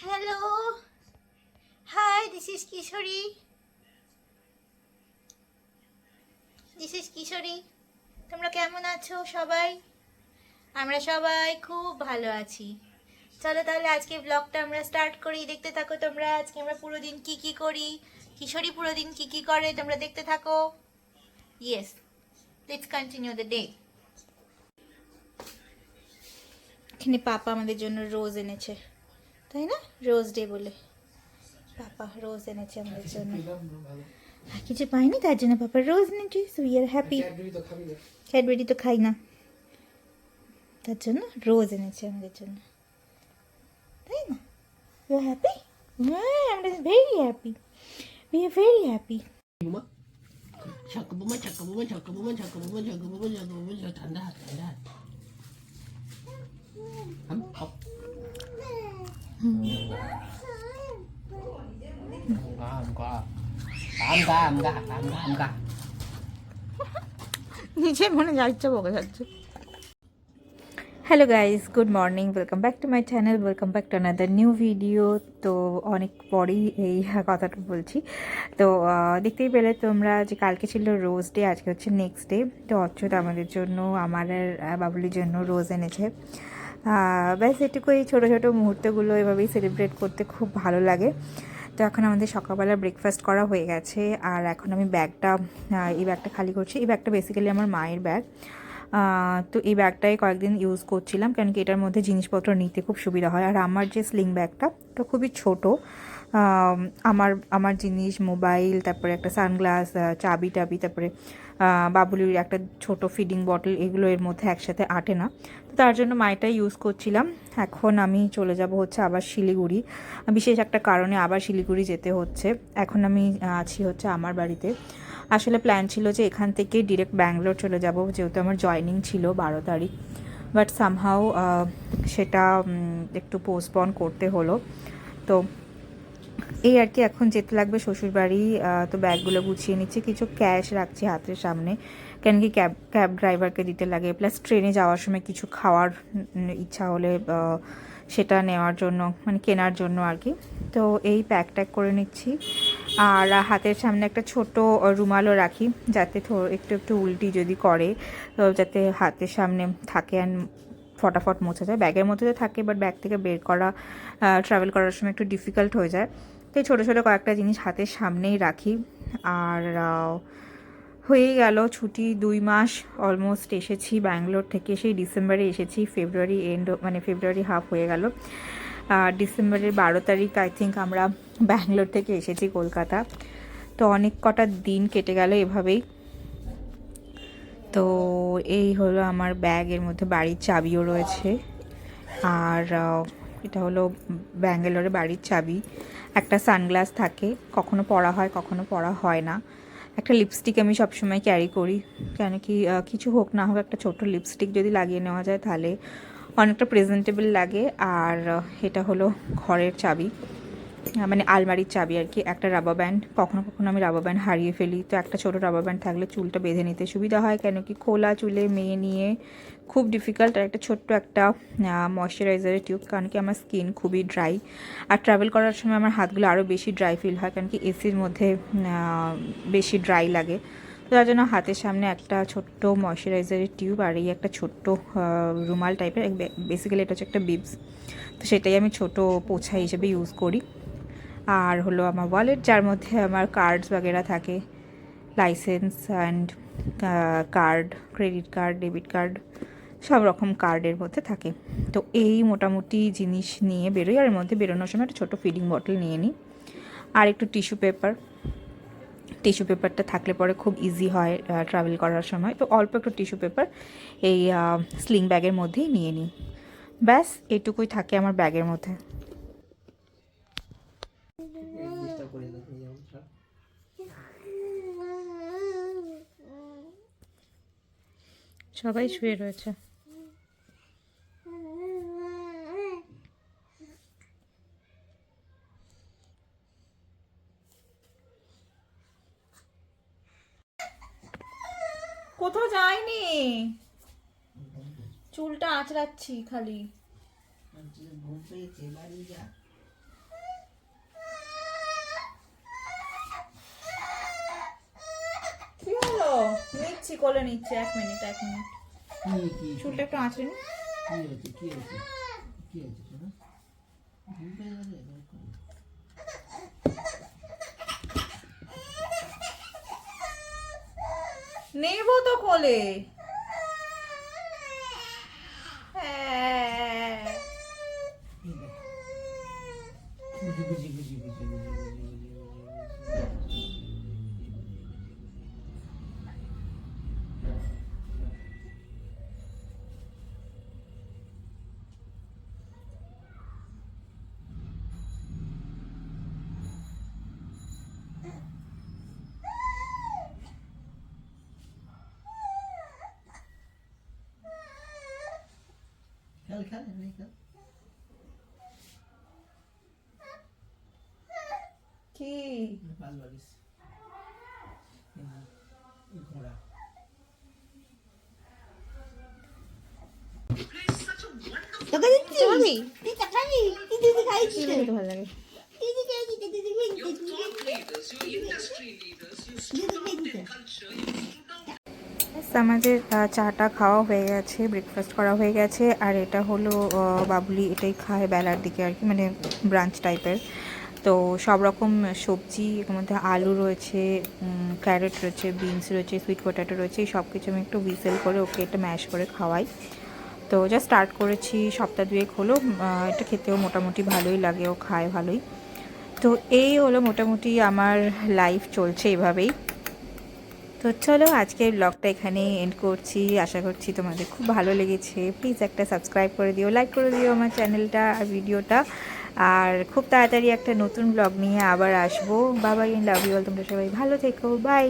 Hello hi this is Kishori this is Kishori তোমরা কেমন আছো সবাই? আমরা সবাই খুব ভালো আছি। চলো তাহলে আজকে ব্লগটা আমরা স্টার্ট করি। দেখতে থাকো তোমরা আজকে আমরা পুরো দিন কি কি করি। কিশোরী পুরো দিন কি কি করে তোমরা দেখতে থাকো। Yes let's continue the day এখানে পাপা আমাদের জন্য রোজ এনেছে। তাই না রোজ ডে বলে পাপা রোজ এনেছে আমাদের জন্য আর কিছু পাইনি তার জন্য পাপা রোজ এনেছে so we are happy Cadbury তো খাই না তার জন্য রোজ এনেছে আমাদের জন্য তাই না ইউ হ্যাপি হ্যাঁ আমরা very happy we are very happy Chakabuma, chakabuma, chakabuma, chakabuma, chakabuma, chakabuma, chakabuma, tanda, tanda. Hum, নিজের মনে যা ইচ্ছা বকে যাচ্ছে। Hello guys good morning welcome back to my channel welcome back to another new video তো অনেক পরেই এই কথাটা বলছি। তো দেখতেই পেলে তোমরা যে কালকে ছিল রোজ ডে আজকে হচ্ছে নেক্সট ডে তো অচ্যুত আমাদের জন্য আমার আর বাবুলির জন্য রোজ এনেছে। ব্যাস এটুকু এই ছোটো ছোটো মুহূর্তগুলো এভাবেই সেলিব্রেট করতে খুব ভালো লাগে। তো এখন আমাদের সকালবেলা ব্রেকফাস্ট করা হয়ে গেছে। আর এখন আমি ব্যাগটা এই ব্যাগটা খালি করছি। এই ব্যাগটা বেসিক্যালি আমার মায়ের ব্যাগ। তো এই ব্যাগটাই কয়েকদিন ইউজ করছিলাম, কারণ কি এটার মধ্যে জিনিসপত্র নিতে খুব সুবিধা হয়। আর আমার যে স্লিং ব্যাগটা তো খুবই ছোট। আমার আমার জিনিস, মোবাইল, তারপরে একটা সানগ্লাস চাবি টাবি, তারপরে বাবুলির একটা ছোট ফিডিং বটল এগুলো এর মধ্যে একসাথে আটে না। তো তার জন্য মাইটাই ইউজ করছিলাম। এখন আমি চলে যাব হচ্ছে আবার শিলিগুড়ি। বিশেষ একটা কারণে আবার শিলিগুড়ি যেতে হচ্ছে। এখন আমি আছি হচ্ছে আমার বাড়িতে। আসলে প্ল্যান ছিল যে এখান থেকে ডিরেক্ট ব্যাঙ্গালোর চলে যাব, যেহেতু আমার জয়নিং ছিল বারো তারিখ। বাট সামহাও সেটা একটু পোস্টপন করতে হলো। তো এই আর কি এখন যেতে লাগবে শ্বশুরবাড়ি তো ব্যাগগুলো গুছিয়ে নিচ্ছি, কিছু ক্যাশ রাখছি হাতের সামনে। কেন কি ক্যাব ক্যাব ড্রাইভারকে দিতে লাগে প্লাস ট্রেনে যাওয়ার সময় কিছু খাওয়ার ইচ্ছা হলে সেটা নেওয়ার জন্য মানে কেনার জন্য আর কি। তো এই প্যাক ট্যাক করে নিচ্ছি। আর হাতের সামনে একটা ছোট রুমালও রাখি, যাতে একটু একটু উল্টি যদি করে, তো যাতে হাতের সামনে থাকে অ্যান্ড ফটাফট মোছা যায়। ব্যাগের মধ্যে তো থাকে বাট ব্যাগ থেকে বের করা ট্রাভেল করার সময় একটু ডিফিকাল্ট হয়ে যায়। তো এই ছোটো ছোটো কয়েকটা জিনিস হাতের সামনেই রাখি। আর হয়েই গেল ছুটি দুই মাস অলমোস্ট এসেছি ব্যাঙ্গালোর থেকে। সেই ডিসেম্বরে এসেছি, ফেব্রুয়ারি এন্ড মানে ফেব্রুয়ারি হাফ হয়ে গেল। আর ডিসেম্বরের বারো তারিখ আই থিঙ্ক আমরা ব্যাঙ্গালোর থেকে এসেছি কলকাতা। তো অনেক কটা দিন কেটে গেল এভাবেই। তো এই হলো আমার ব্যাগের মধ্যে বাড়ির চাবিও রয়েছে। আর এটা হলো ব্যাঙ্গালোরে বাড়ির চাবি। একটা সানগ্লাস থাকে, কখনো পরা হয়, কখনো পরা হয় না। একটা লিপস্টিক আমি সবসময় ক্যারি করি, কেন কি কিছু হোক না হোক, একটা ছোট লিপস্টিক যদি লাগিয়ে নেওয়া যায় তাহলে অনেকটা প্রেজেন্টেবল লাগে। আর এটা হলো ঘরের চাবি। মানে আলমারির চাবি আর কি, একটা রাবার ব্যান্ড কখনো কখনো আমি রাবার ব্যান্ড হারিয়ে ফেলি। তো একটা ছোটো রাবার ব্যান্ড থাকলে চুলটা বেঁধে নিতে সুবিধা হয়, কেন কি খোলা চুলে মেয়ে নিয়ে খুব ডিফিকাল্ট আর একটা ছোট্ট একটা ময়শ্চারাইজারের টিউব কারণ কি আমার স্কিন খুবই ড্রাই আর ট্রাভেল করার সময় আমার হাতগুলো আরও বেশি ড্রাই ফিল হয়, কারণ কি এসির মধ্যে বেশি ড্রাই লাগে। তো তার জন্য হাতের সামনে একটা ছোট্ট ময়শ্চারাইজারের টিউব আর এই একটা ছোট্ট রুমাল টাইপের বেসিক্যালি এটা হচ্ছে একটা বিবস তো সেটাই আমি ছোট পোছা হিসেবে ইউজ করি। আর হলো আমার ওয়ালেট যার মধ্যে আমার কার্ডস বাগেরা থাকে license and card credit card debit card সব রকম কার্ডের মধ্যে থাকে। তো এই মোটামুটি জিনিস নিয়ে বেরোই, আর এর মধ্যে বেরোনোর সময় একটা ছোটো ফিডিং বটল নিয়ে নিই। আর একটু টিস্যু পেপার টিস্যু পেপারটা থাকলে পরে খুব ইজি হয় ট্রাভেল করার সময়। তো অল্প একটু টিস্যু পেপার এই স্লিং ব্যাগের মধ্যেই নিয়ে নিই। ব্যাস, এটুকুই থাকে আমার ব্যাগের মধ্যে। সবাই শুয়ে রয়েছে। কোথাও যাইনি চুলটা আঁচড়াচ্ছি খালি। ঘুম পেয়েছে বাড়ি যা। নিচ্ছি কোলে নিচ্ছি এক মিনিট এক মিনিট। চুলটা একটু আছে নি। কি হয়েছে কি হয়েছে। নেব তো কোলে। るかないかキーまずはです。ほら。দোকানে চুরি তুই তাকাবি তুই তুই খাই ছিলে ভালো লাগে তুই তুই খাই ছিলে তুই তুই খাই ছিলে আমাদের চাটা খাওয়া হয়ে গেছে ব্রেকফাস্ট করা হয়ে গেছে, আর এটা হলো বাবুলি এটাই খায় বেলার দিকে আর কি মানে ব্রাঞ্চ টাইপের তো সব রকম সবজি, এর মধ্যে আলু রয়েছে ক্যারেট রয়েছে বিনস রয়েছে সুইট পটেটো রয়েছে সব কিছু আমি একটু বিসেল করে ওকে এটা ম্যাশ করে খাওয়াই। তো যা স্টার্ট করেছি, সপ্তাহ দুয়েক হলো এটা খেতেও মোটামুটি ভালোই লাগে, ও খায় ভালোই। তো এই হলো মোটামুটি আমার লাইফ চলছে এভাবেই। তো চলো আজকের ব্লগটা এখানে এন্ড করছি। আশা করছি তোমাদের খুব ভালো লেগেছে। প্লিজ একটা সাবস্ক্রাইব করে দিও লাইক করে দিও আমার চ্যানেলটা আর ভিডিওটা আর খুব তাড়াতাড়ি একটা নতুন ব্লগ নিয়ে আবার আসব। বাবা ইন লাভ ইউ তোমরা সবাই ভালো থেকো। বাই